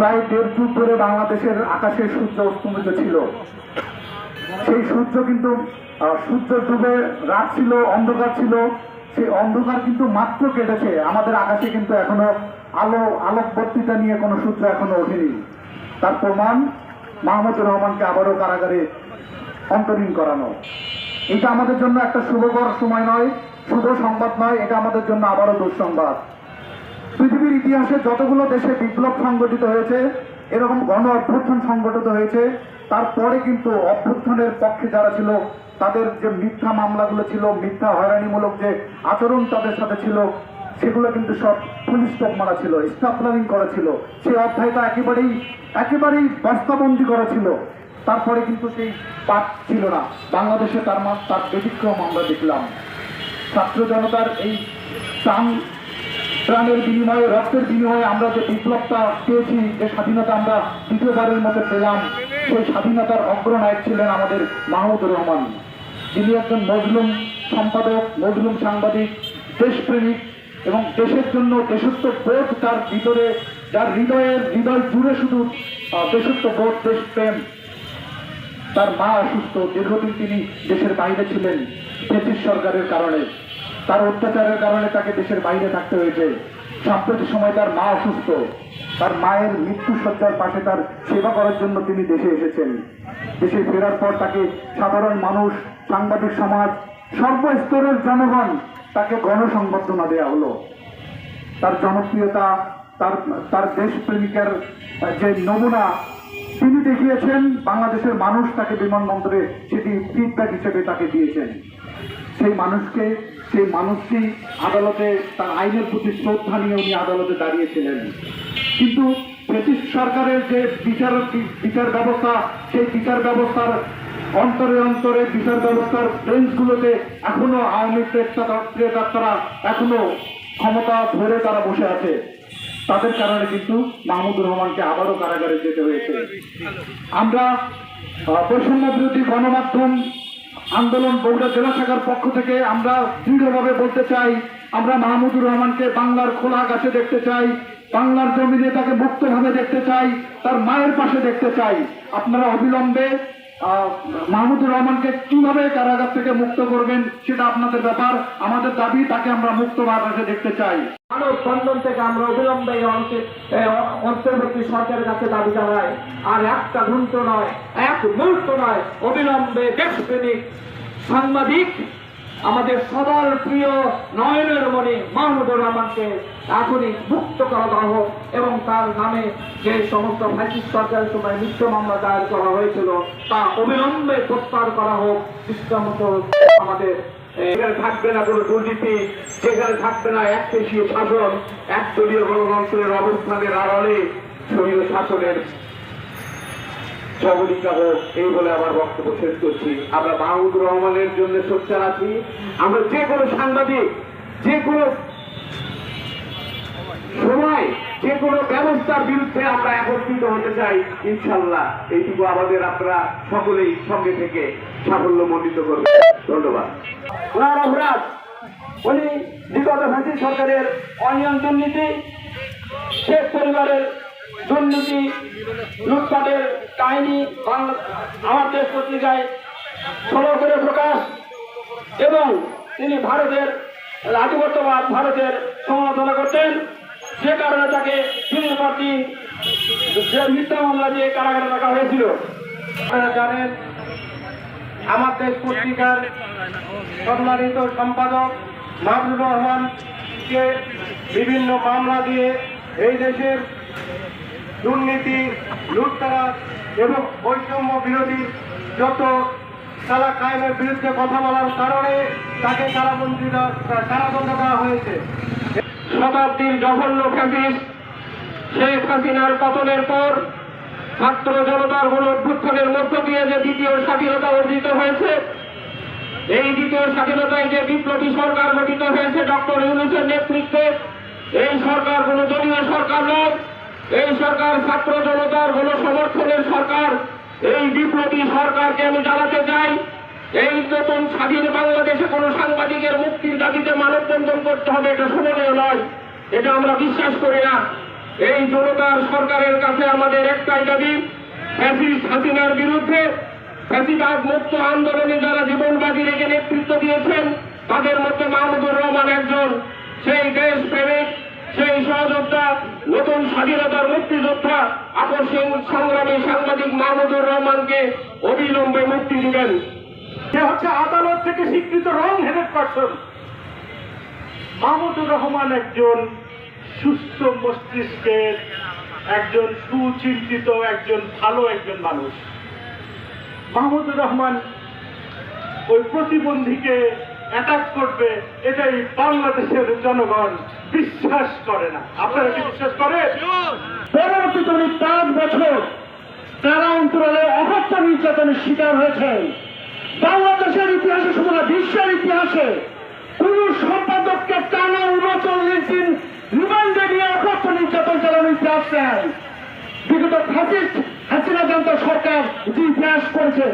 প্রায় দেড় যুগ ধরে বাংলাদেশের আকাশে সূর্য অস্তমিত ছিল। সেই সূর্য কিন্তু সূর্য ডুবে রাত ছিল, অন্ধকার ছিল। সেই অন্ধকার কিন্তু মাত্র কেটেছে। আমাদের আকাশে কিন্তু এখনও আলো, আলোকবর্তিতা নিয়ে কোনো সূত্র এখনও ওঠেনি। তার প্রমাণ মাহমুদুর রহমানকে আবারও কারাগারে অন্তরীণ করানো। এটা আমাদের জন্য একটা শুভকর সময় নয়, শুভ সংবাদ নয়, এটা আমাদের জন্য আবারও দুঃসংবাদ। পৃথিবীর ইতিহাসে যতগুলো দেশে বিপ্লব সংগঠিত হয়েছে, এরকম গণ অভ্যুত্থান সংগঠিত হয়েছে, তারপরে কিন্তু অভ্যুত্থানের পক্ষে যারা ছিল, তাদের যে মিথ্যা মামলাগুলো ছিল, মিথ্যা হয়রানিমূলক যে আচরণ তাদের সাথে ছিল, সেগুলো কিন্তু সব পুলিশ স্টপ মারা ছিল স্টাফ প্ল্যানিং করা ছিল। সেই অধ্যায়টা একেবারেই একেবারেই বাস্তাবন্দি করা ছিল। তারপরে কিন্তু সেই পাঠ ছিল না। বাংলাদেশে তার তার ব্যতিক্রম আমরা দেখলাম। ছাত্র জনতার এই প্রাণ প্রাণের বিনিময়ে, রক্তের বিনিময়ে আমরা যে বিপ্লবটা পেয়েছি, যে স্বাধীনতা আমরা দ্বিতীয়বারের মতো পেলাম, সেই স্বাধীনতার অগ্রনায়ক ছিলেন আমাদের মাহমুদুর রহমান। যিনি একজন মজলুম সম্পাদক, মজলুম সাংবাদিক, দেশপ্রেমিক এবং দেশের জন্য দেশত্ব বোধ তার ভিতরে, যার হৃদয়ের হৃদয় জুড়ে শুধু দেশত্ব বোধ, দেশপ্রেম। তার মা অসুস্থ, দীর্ঘদিন তিনি দেশের বাইরে ছিলেন, ব্রিটিশ সরকারের কারণে। তার অত্যাচারের কারণে তাকে দেশের বাইরে থাকতে হয়েছে। সাম্প্রতিক সময় তার মা অসুস্থ। তার মায়ের মৃত্যু সজ্জার পাশে তার সেবা করার জন্য তিনি দেশে এসেছেন। দেশে ফেরার পর তাকে সাধারণ মানুষ, সাংবাদিক সমাজ, সর্বস্তরের জনগণ তাকে গণসংবর্ধনা দেওয়া হলো। তার জনপ্রিয়তা, তার তার দেশপ্রেমিকার যে নমুনা, তিনি দেখিয়েছেন, বাংলাদেশের মানুষ তাকে বিমানবন্দরে সেটি ফিডব্যাক হিসেবে তাকে দিয়েছেন। সেই মানুষকে, সেই মানুষটি আদালতে, তার আইনের প্রতি শ্রদ্ধা নিয়ে উনি আদালতে দাঁড়িয়েছিলেন। কিন্তু ব্রিটিশ সরকারের যে বিচার বিচার ব্যবস্থা, সেই বিচার ব্যবস্থার অন্তরে অন্তরে, বিচার ব্যবস্থার বেঞ্চগুলোতে এখনও আওয়ামী প্রেতাত্মারা এখনও ক্ষমতা ধরে তারা বসে আছে। তাদের কারণে কিন্তু মাহমুদুর রহমানকে আবারও কারাগারে যেতে হয়েছে। আমরা বৈষম্য বিরোধী গণমাধ্যম আন্দোলন বগুড়া জেলা শাখার পক্ষ থেকে আমরা দৃঢ়ভাবে বলতে চাই, আমরা মাহমুদুর রহমানকে বাংলার খোলা গাছে দেখতে চাই, বাংলার জমিনে তাকে মুক্তভাবে দেখতে চাই, তার মায়ের পাশে দেখতে চাই। আপনারা অবিলম্বে মাহমুদুর রহমানকে কীভাবে কারাগার থেকে মুক্ত করবেন সেটা আপনাদের ব্যাপার। আমাদের দাবি, তাকে আমরা মুক্ত আকাশে দেখতে চাই। মানব বন্ধন থেকে আমরা অবিলম্বে অন্তর্বর্তী সরকারের কাছে দাবি জানাই। আর একটা ঘন্ট নয়, এক মুহূর্ত নয়, অবিলম্বে দেশপ্রেমিক সাংবাদিক আমাদের সবার প্রিয় নয়নের মণি মাহমুদুর রহমানকে এখনই মুক্ত করা দেওয়া হোক এবং তার নামে যে সমস্ত ফ্যাসিস্ট সরকারের সময় মিথ্য মামলা দায়ের করা হয়েছিল, তা অবিলম্বে প্রত্যাহার করা হোক। সিস্টেমত আমাদের এখানে থাকবে না কোনো দুর্নীতি সেখানে থাকবে না এক পেশীয় শাসন, একদলীয় গণতন্ত্রের অবস্থানের আড়ালে শরীর শাসনের জগরিকা হোক এই বলে আমার বক্তব্য শেষ করছি। আমরা মাহমুদুর রহমানের জন্য সোচ্চার আছি। আমরা যে কোনো সাংবাদিক, যে কোনো সময়, যে কোনো ব্যবস্থার বিরুদ্ধে আমরা একত্রিত হতে চাই, ইনশাল্লাহ। এইটুকু আমাদের আপনারা সকলেই সঙ্গে থেকে সাফল্য মণ্ডিত করবেন ধন্যবাদ। ওনার উনি বিগত ফ্যাসিস সরকারের অনিয়ম দুর্নীতি শেখ পরিবারের দুর্নীতি, লুটপাটের কাহিনী আমার দেশ পত্রিকায় ষোলো করে প্রকাশ এবং তিনি ভারতের আধিপত্যবাদ ভারতের সমালোচনা করতেন। যে কারণে তাকে দিনের পর দিন মিথ্যা মামলা দিয়ে কারাগারে রাখা হয়েছিল। জানেন, আমার দেশ পত্রিকার সম্মানিত সম্পাদক মাহবুবুর রহমানকে বিভিন্ন মামলা দিয়ে এই দেশের দুর্নীতি, লুটতারাজ এবং বৈষম্য বিরোধী যত তারা কায়েমের বিরুদ্ধে কথা বলার কারণে তাকে কারাবন্দি কারাদণ্ড দেওয়া হয়েছে। শতাব্দীর জঘন্য ফ্যাসিস শেখ হাসিনার পতনের পর ছাত্র জনতার গণ অভ্যুত্থানের মধ্য দিয়ে যে দ্বিতীয় স্বাধীনতা অর্জিত হয়েছে, এই দ্বিতীয় স্বাধীনতায় যে বিপ্লবী সরকার গঠিত হয়েছে ডক্টর ইউনুসের নেতৃত্বে, এই সরকার কোনো দলীয় সরকার নয়। এই সরকার ছাত্র জনতার গণ সমর্থনের সরকার। এই বিপ্লবী সরকারকে আমি জানাতে চাই, এই নতুন স্বাধীন বাংলাদেশে কোনো সাংবাদিকের মুক্তির দাবিতে মানববন্ধন করতে হবে, এটা শোভনীয় নয়, এটা আমরা বিশ্বাস করি না। এই জনতার সরকারের কাছে আমাদের একটাই দাবি, ফ্যাসিস্ট হাসিনার বিরুদ্ধে ফ্যাসিবাদ মুক্ত আন্দোলনে যারা জীবন বাজি রেখে নেতৃত্ব দিয়েছেন, তাদের মধ্যে মাহমুদুর রহমান একজন। সেই দেশ প্রেমিক সেই সহযোদ্ধা, নতুন স্বাধীনতার মুক্তিযোদ্ধা আকর্ষণ সংগ্রামী সাংবাদিক মাহমুদুর রহমানকে অবিলম্বে মুক্তি দিবেন। সে হচ্ছে আদালত থেকে স্বীকৃত wrong headed person Mahmudur Rahman একজন সুস্থ মস্তিষ্কের একজন সুচিন্তিত, একজন ভালো একজন মানুষ। মাহমুদুর রহমান ওই প্রতিবন্ধীকে অ্যাটাক করবে, এটাই বাংলাদেশের জনগণ বিশ্বাস করে না। আপনারা কি বিশ্বাস করেন? পরবর্তীতে উনি পাঁচ বছর তারা অন্তরালে অহত্য নির্যাতনের শিকার হয়েছে। বাংলাদেশের ইতিহাসে শুধু না, বিশ্বের ইতিহাসে কোন সম্পাদককে টানা উনচল্লিশ দিন রিমান্ডে নিয়ে অকথ্য নির্যাতন চালানোর ইতিহাস নেয় বিগত হাসিনা জনতা সরকার যে ইতিহাস করেছে